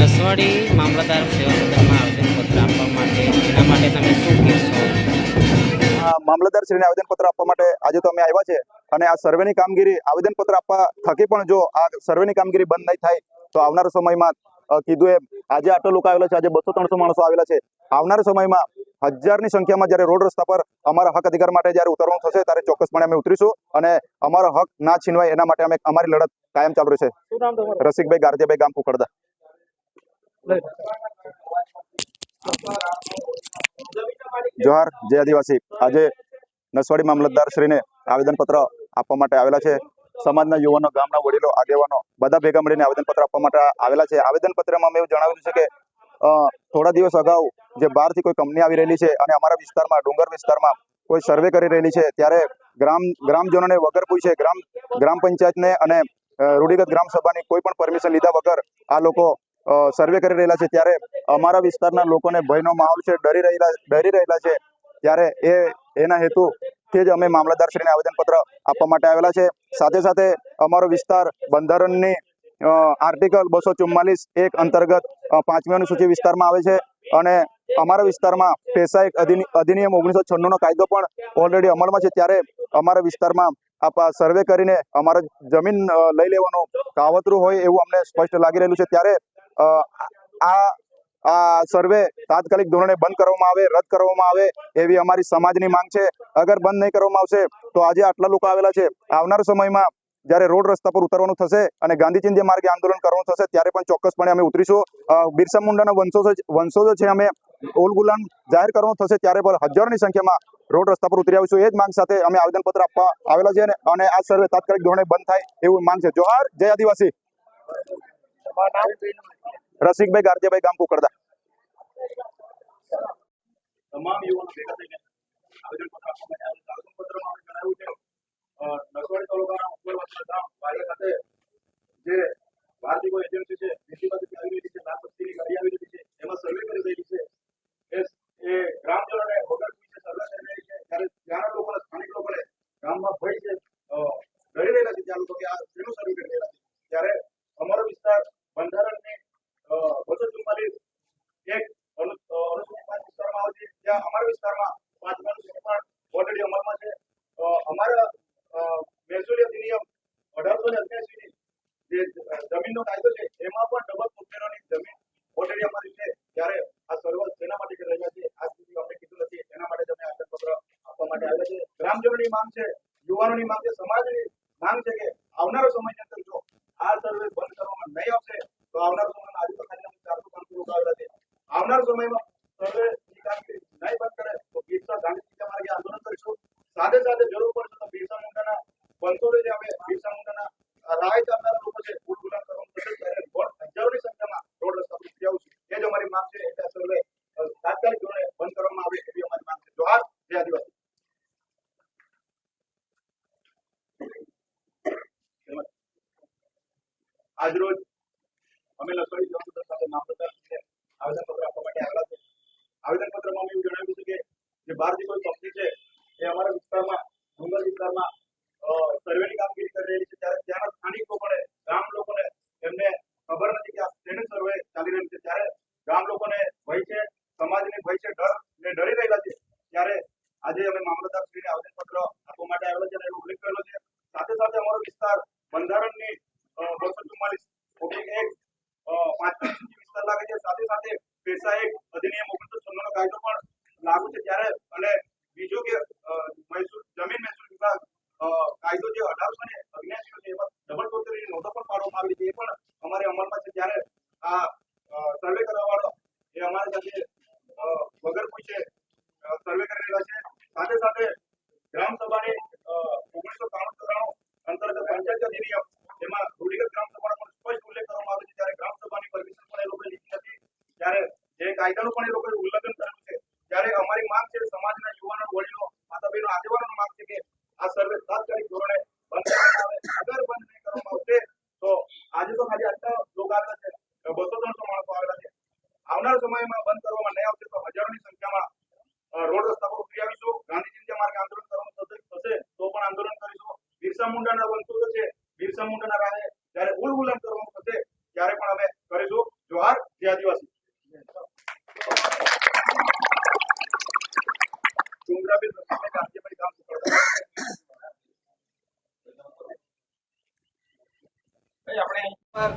નસવાડી મામલતદાર સેવા સદનમાં આવેદનપત્ર આપવા માટે એના માટે તમે શું કહેશો? મામલતદાર શ્રીને આવેદનપત્ર આપવા માટે આજે તો અમે આવ્યા છે અને આ સર્વેની કામગીરી આવેદનપત્ર આપવા થકી પણ જો આ સર્વેની કામગીરી બંધ નહીં થાય તો આવનારા સમયમાં કીધું એમ આજે આટલો લોકો આવેલા છે આજે બસો ત્રણસો માણસો આવેલા છે. આવનારા સમયમાં હજારની સંખ્યામાં જ્યારે રોડ રસ્તા પર અમારા હક અધિકાર માટે જ્યારે ઉતરવાનું થશે ત્યારે ચોક્કસપણે અમે ઉતરીશું અને અમારો હક ના છીનવાય એના માટે અમે અમારી લડત કાયમ ચાલુ રહેશે. રસિકભાઈ ગારજેભાઈ ગામ કુકડદા. જોહાર જય આદિવાસી આજે નસવાડી મામલતદારશ્રીને આવેદનપત્ર આપવા માટે આવેલા છે. સમાજના યુવાનો, ગામના વડીલો, આગેવાનો બધા ભેગા મળીને આવેદનપત્ર આપવા માટે આવેલા છે. આવેદનપત્રમાં અમે એવું જણાવેલું છે કે થોડા દિવસ અગાઉ જે બહારથી કોઈ કંપની આવી રહેલી છે અને અમારા વિસ્તારમાં, ડુંગર વિસ્તારમાં કોઈ સર્વે કરી રહેલી છે, ત્યારે ગ્રામ, ગ્રામજનોને વગર પૂછે, ગ્રામ ગ્રામ પંચાયતને અને રૂઢિગત ગ્રામ સભાની કોઈ પણ પરમિશન લીધા વગર આ લોકો સર્વે કરી રહેલા છે ત્યારે અમારા વિસ્તારના લોકોને ભયનો માહોલ છે, ડરી રહેલા ડરી રહેલા છે. ત્યારે એ, એના હેતુથી જ અમે મામલતદારશ્રીને આવેદનપત્ર આપવા માટે આવેલા છે. સાથે સાથે અમારો વિસ્તાર બંધારણની આર્ટિકલ બસો ચુમ્માલીસ એક અંતર્ગત પાંચમી અનુસૂચિ વિસ્તારમાં આવે છે. અને અમારા વિસ્તારમાં પેશા એક અધિનિયમ ઓગણીસો છન્નુંનો કાયદો પણ ઓલરેડી અમલમાં છે. ત્યારે અમારા વિસ્તારમાં આપ સર્વે કરીને અમારા જમીન લઈ લેવાનું કાવતરું હોય એવું અમને સ્પષ્ટ લાગી રહેલું છે. ત્યારે આ સર્વે તાત્કાલિક ધોરણે બંધ કરવામાં આવે, રદ કરવામાં આવે એવી અમારી સમાજની માંગ છે. અગર બંધ નહીં કરવામાં આવશે, તો આજે આટલા લોકો આવેલા છે. આવનાર સમયમાં જ્યારે રોડ રસ્તા પર ઉતરવાનું થશે અને ગાંધી માર્ગે આંદોલન કરવાનું થશે, ત્યારે પણ ચોક્કસપણે અમે ઉતરીશું. બિરસા મુંડાના વંશો વંશોજો છે, અમે ઓલ ગુલામ જાહેર કરવાનું થશે, ત્યારે પણ હજારોની સંખ્યામાં રોડ રસ્તા પર ઉતરી આવીશું. એ જ માંગ સાથે અમે આવેદનપત્ર આપવા આવેલા છે અને- આ સર્વે તાત્કાલિક ધોરણે બંધ થાય એવું માંગ છે. જોહાર, જય આદિવાસી. રસિકભાઈ ગારજેભાઈ ગામ કુકડદા તમામ યુવાનો ભેગા થઈને આવેદનપત્ર આપવા માટે આવેલા આવેદનપત્રમાં અમે જણાવ્યું છે અ, નસવાડી તાલુકાના ઉપરવાસના ગામ વારિયા ખાતે જે ભારતીય કોઈ એજન્સી છે બીજી બાજુથી આવી રહી છે લાલ બત્તીની ગાડી આવી રહી છે એમાં સર્વે કરી રહી છે એ એ ગ્રામજનોને વગર પૂછે સર્વે કરી રહી છે ત્યારે ત્યાંના લોકોને સ્થાનિક લોકોને ગામમાં ભય છે અ, ડરી રહેલા છે ત્યાં લોકો કે આ શેનું સર્વે કરી રહેલા છે ત્યારે અમારો વિસ્તાર બંધારણની બસો ચુમ્માલીસ એક અનુ- અ, અનુસૂચિત પાંચ વિસ્તારમાં આવે છે ત્યાં અમારા વિસ્તારમાં પાંચમા અનુસૂચિત પણ ઓલરેડી અમલમાં છે અ, અમારા અ, મહેસૂલી અધિનિયમ અઢારસો ને અઠ્યાસી જે અ, જમીનનો કાયદો છે એમાં પણ ડબલ ફૂટની જમીન ઓલરેડી અમારી છે ત્યારે આ સર્વ શેના માટે કરી રહ્યા છે આજ સુધી અમને કીધું નથી એના માટે જ અમે આવેદનપત્ર આપવા માટે આવ્યા છે ગ્રામજનોની માંગ છે યુવાનોની માંગ છે સમાજની માંગ છે કે આવનારો સમયની અંદર જો આ સર્વે બંધ કરવામાં નહીં આવશે, તો આવનાર સમયમાં આજે તો ખાલી અમે ચારસો પાંચસો લોકો આવેલા છે. આવનાર સમયમાં સર્વે ની કામગીરી નહીં બંધ કરે તો બિરસા ગાંધી માર્ગે આંદોલન કરીશું સાથે સાથે જરૂર પડશે તો બિરસા મુંડાના વંશોને જે અમે બિરસા મુંડાના રાહ ચાલનારા લોકો છે ફૂલ ગુલામ કરવાનું થશે ત્યારે રોડ હજારોની સંખ્યામાં રોડ રસ્તા પર ઉતરી આવશું એ જ અમારી માંગ છે એટલે આ સર્વે અ, તાત્કાલિક ધોરણે બંધ કરવામાં આવે એવી અમારી માંગ છે જોહાર જય આદિવાસી આજરોજ અમે લસવાડી જવાબદાર સાથે મામલતદારશ્રીને આવેદનપત્ર આપવા માટે આવેલા છે. આવેદનપત્રમાં અમે એવું જણાવ્યું છે કે જે બહારથી કોઈ કંપની છે, એ અમારા વિસ્તારમાં ડુંગર વિસ્તારમાં સર્વેની કામગીરી કરી રહી છે. ત્યારે ત્યાંના સ્થાનિક લોકોને ગામ લોકોને એમને ખબર નથી કે આ શેનું સર્વે ચાલી રહ્યું છે ત્યારે ગામ લોકોને ભય છે સમાજને ભય છે ડર ને ડરી રહેલા છે ત્યારે આજે અમે મામલતદારશ્રીને આવેદનપત્ર આપવા માટે આવેલા છે અને એનો ઉલ્લેખ કરેલો છે સાથે સાથે અમારો વિસ્તાર બંધારણની બસો ચુમ્માલીસ એક અ, પાંચમા સૂચિ વિસ્તાર લાગે છે સાથે સાથે પેશા એક અધિનિયમ ઓગણીસો છન્નું નો કાયદો પણ લાગુ છે ત્યારે અને બીજું કે અ, મહેસૂલ જમીન મહેસૂલ વિભાગ અ, કાયદો જે અઢારસો ને અગ્યાસી નો છે એમાં ડબલ કોતરીની નોંધો પણ પાડવામાં આવી છે એ પણ અમારે અમલમાં છે ત્યારે આ સર્વે કરવા વાળો એ અમારી સાથે અ, વગર પૂછે અ, સર્વે કરી રહેલા છે. સાથે સાથે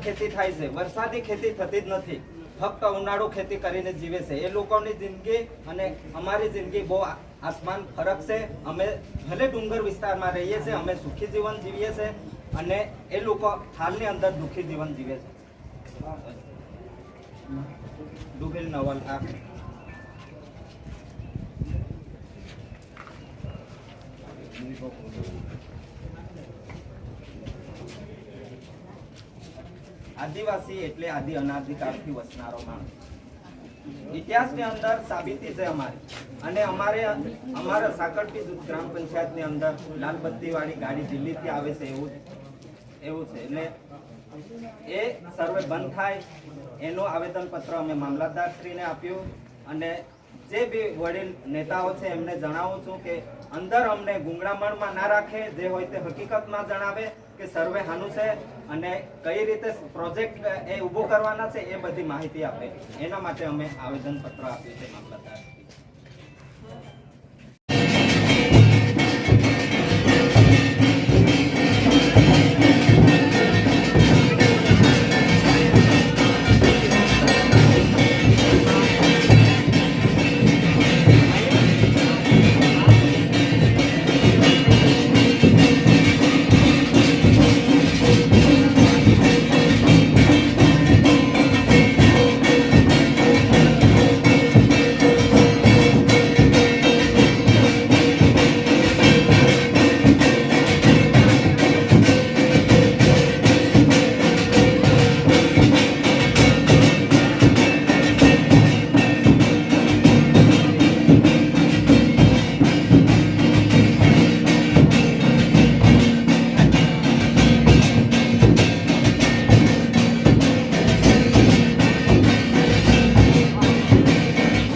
ખેતી થાય છે. વરસાદી ખેતી થતી જ નથી. ફક્ત ઉનાળો ખેતી કરીને જીવે છે. એ લોકોની જિંદગી અને અમારી જિંદગી બહુ આસમાન ફરક છે. અમે ભલે ડુંગર વિસ્તારમાં રહીએ છીએ, અમે સુખી જીવન જીવીએ છીએ અને એ લોકો હાલની અંદર દુઃખી જીવન જીવે છે. દુઃખી નવલ આ આદિવાસી એટલે આદિ અનાધિકારથી વસનારો માણસ. ઇતિહાસની અંદર સાબિતી છે અમારી. અને અમારે અમારા સાકરપી ગ્રામ પંચાયતની અંદર લાલબત્તીવાળી ગાડી દિલ્હીથી આવે છે એવું એવું છે. એટલે એ સર્વે બંધ થાય, એનું આવેદનપત્ર અમે મામલતદારશ્રીને આપ્યું અને જે બી વડીલ નેતાઓ છે એમને જણાવું છું કે અંદર અમને ગુંગળામણમાં ના રાખે, જે હોય તે હકીકતમાં જણાવે કે સર્વે હાનું છે અને કઈ રીતે પ્રોજેક્ટ એ ઊભો કરવાના છે એ બધી માહિતી આપે. એના માટે અમે આવેદનપત્ર આપ્યું છે મામલતદાર